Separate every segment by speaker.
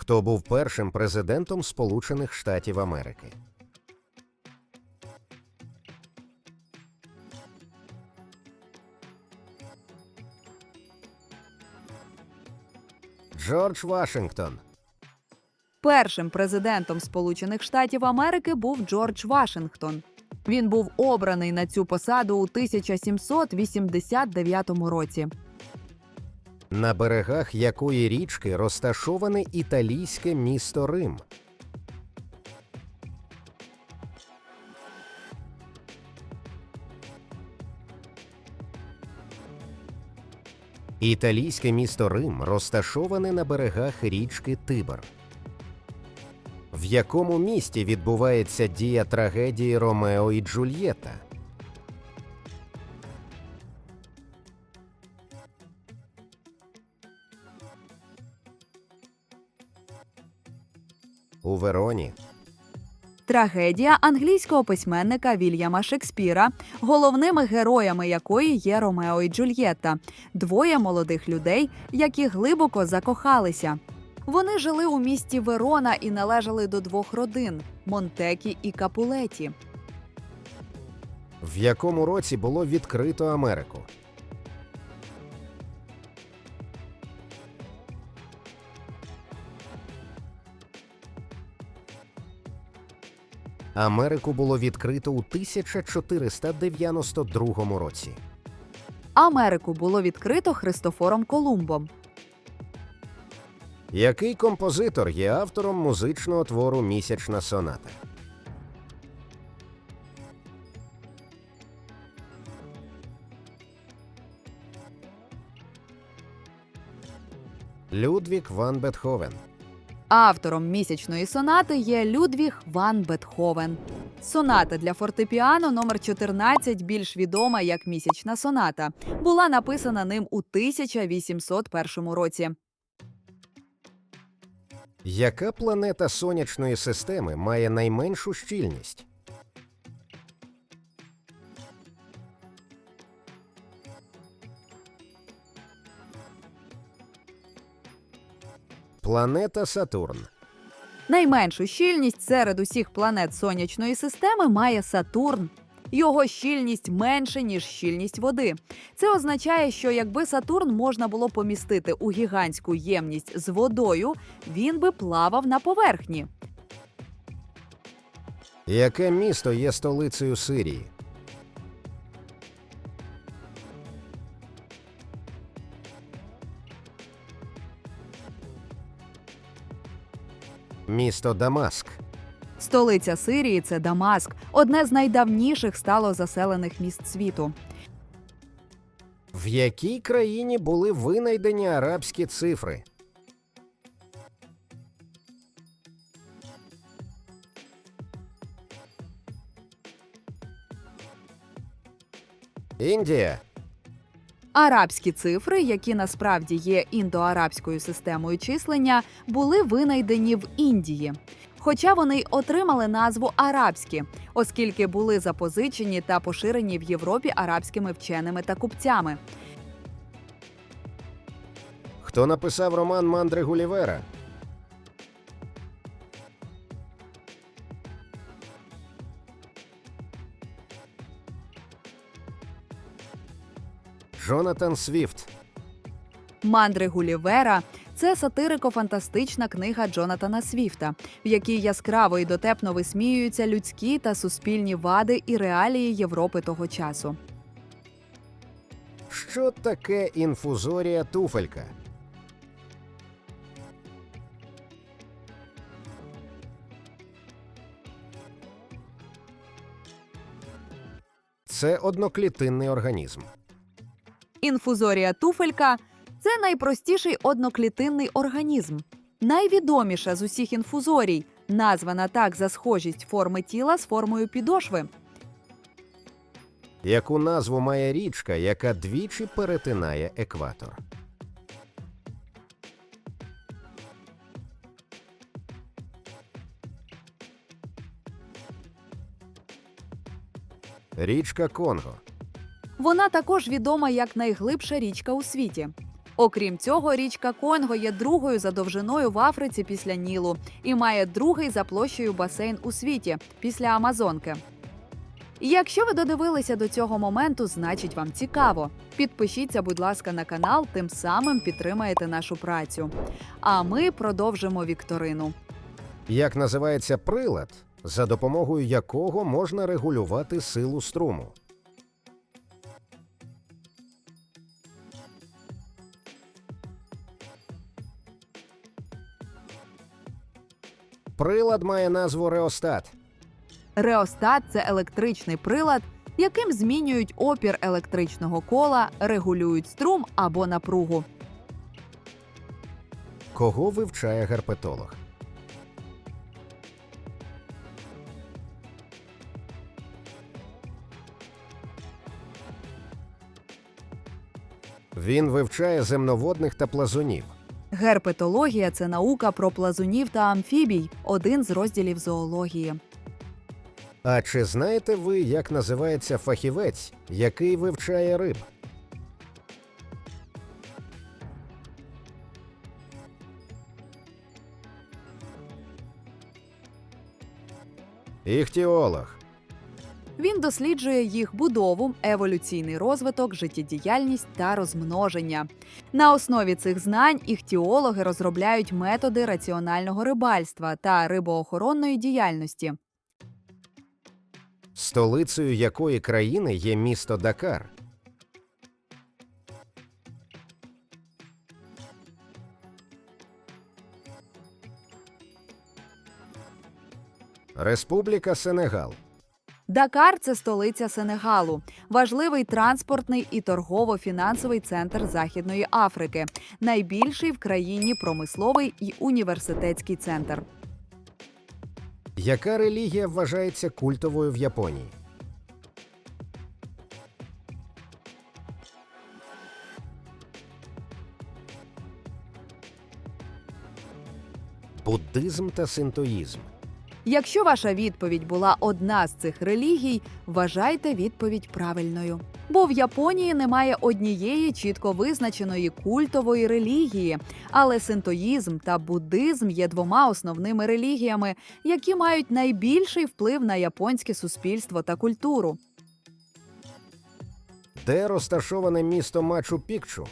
Speaker 1: Хто був першим президентом Сполучених Штатів Америки? Джордж Вашингтон.
Speaker 2: Першим президентом Сполучених Штатів Америки був Джордж Вашингтон. Він був обраний на цю посаду у 1789 році.
Speaker 1: На берегах якої річки розташоване італійське місто Рим? Італійське місто Рим розташоване на берегах річки Тибр. В якому місті відбувається дія трагедії Ромео і Джульєта? У Вероні.
Speaker 2: Трагедія англійського письменника Вільяма Шекспіра, головними героями якої є Ромео і Джульєтта, двоє молодих людей, які глибоко закохалися. Вони жили у місті Верона і належали до двох родин Монтекі і Капулеті.
Speaker 1: В якому році було відкрито Америку? Америку було відкрито у 1492 році.
Speaker 2: Америку було відкрито Христофором Колумбом.
Speaker 1: Який композитор є автором музичного твору Місячна соната? Людвік ван Бетховен.
Speaker 2: Автором місячної сонати є Людвіг ван Бетховен. Соната для фортепіано номер 14 більш відома як місячна соната, була написана ним у 1801 році.
Speaker 1: Яка планета сонячної системи має найменшу щільність? Планета Сатурн.
Speaker 2: Найменшу щільність серед усіх планет сонячної системи має Сатурн. Його щільність менше, ніж щільність води. Це означає, що якби Сатурн можна було помістити у гігантську ємність з водою, він би плавав на поверхні.
Speaker 1: Яке місто є столицею Сирії? Місто Дамаск.
Speaker 2: Столиця Сирії це Дамаск, одне з найдавніших стало заселених міст світу.
Speaker 1: В якій країні були винайдені арабські цифри? Індія.
Speaker 2: Арабські цифри, які насправді є індоарабською системою числення, були винайдені в Індії. Хоча вони й отримали назву арабські, оскільки були запозичені та поширені в Європі арабськими вченими та купцями.
Speaker 1: Хто написав роман Мандри Гулівера? Джонатан Свіфт.
Speaker 2: Мандри Гулівера це сатирико-фантастична книга Джонатана Свіфта, в якій яскраво і дотепно висміюються людські та суспільні вади і реалії Європи того часу.
Speaker 1: Що таке інфузорія туфелька? Це одноклітинний організм.
Speaker 2: Інфузорія туфелька це найпростіший одноклітинний організм. Найвідоміша з усіх інфузорій, названа так за схожість форми тіла з формою підошви.
Speaker 1: Яку назву має річка, яка двічі перетинає екватор? Річка Конго.
Speaker 2: Вона також відома як найглибша річка у світі. Окрім цього, річка Конго є другою за довжиною в Африці після Нілу і має другий за площею басейн у світі після Амазонки. Якщо ви додивилися до цього моменту, значить вам цікаво. Підпишіться, будь ласка, на канал, тим самим підтримаєте нашу працю. А ми продовжимо вікторину.
Speaker 1: Як називається прилад, за допомогою якого можна регулювати силу струму? Прилад має назву реостат.
Speaker 2: Реостат це електричний прилад, яким змінюють опір електричного кола, регулюють струм або напругу.
Speaker 1: Кого вивчає герпетолог? Він вивчає земноводних та плазунів.
Speaker 2: Герпетологія це наука про плазунів та амфібій, один з розділів зоології.
Speaker 1: А чи знаєте ви, як називається фахівець, який вивчає риб? Іхтіолог.
Speaker 2: Він досліджує їх будову, еволюційний розвиток, життєдіяльність та розмноження. На основі цих знань іхтіологи розробляють методи раціонального рибальства та рибоохоронної діяльності.
Speaker 1: Столицею якої країни є місто Дакар? Республіка Сенегал.
Speaker 2: Дакар це столиця Сенегалу, важливий транспортний і торгово-фінансовий центр Західної Африки, найбільший в країні промисловий і університетський центр.
Speaker 1: Яка релігія вважається культовою в Японії? Буддизм та синтоїзм.
Speaker 2: Якщо ваша відповідь була одна з цих релігій, вважайте відповідь правильною. Бо в Японії немає однієї чітко визначеної культової релігії, але синтоїзм та буддизм є двома основними релігіями, які мають найбільший вплив на японське суспільство та культуру.
Speaker 1: Де розташоване місто Мачу Пікчу?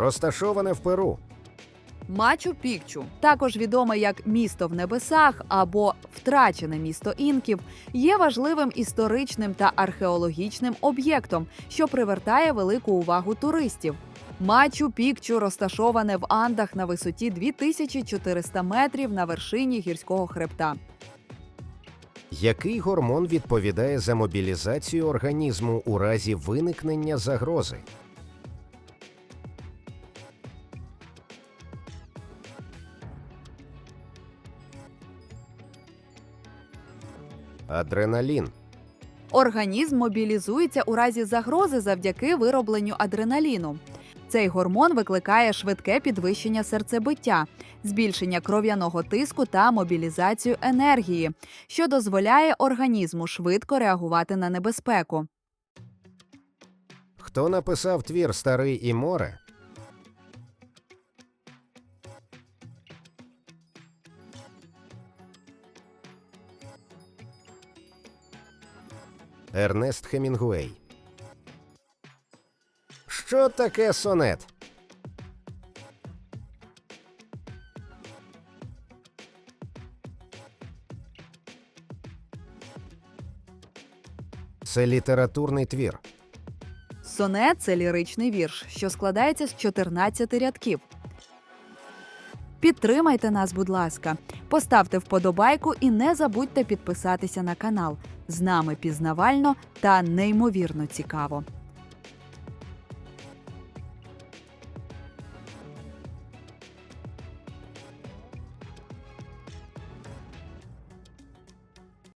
Speaker 1: Розташоване в Перу.
Speaker 2: Мачу Пікчу, також відоме як місто в небесах або втрачене місто інків, є важливим історичним та археологічним об'єктом, що привертає велику увагу туристів. Мачу Пікчу розташоване в Андах на висоті 2400 метрів на вершині гірського хребта.
Speaker 1: Який гормон відповідає за мобілізацію організму у разі виникнення загрози? Адреналін.
Speaker 2: Організм мобілізується у разі загрози завдяки виробленню адреналіну. Цей гормон викликає швидке підвищення серцебиття, збільшення кров'яного тиску та мобілізацію енергії, що дозволяє організму швидко реагувати на небезпеку.
Speaker 1: Хто написав твір Старий і море? Ернест Хемінгуей. Що таке сонет? Це літературний твір.
Speaker 2: Сонет це ліричний вірш, що складається з 14 рядків. Підтримайте нас, будь ласка, поставте вподобайку і не забудьте підписатися на канал. З нами пізнавально та неймовірно цікаво.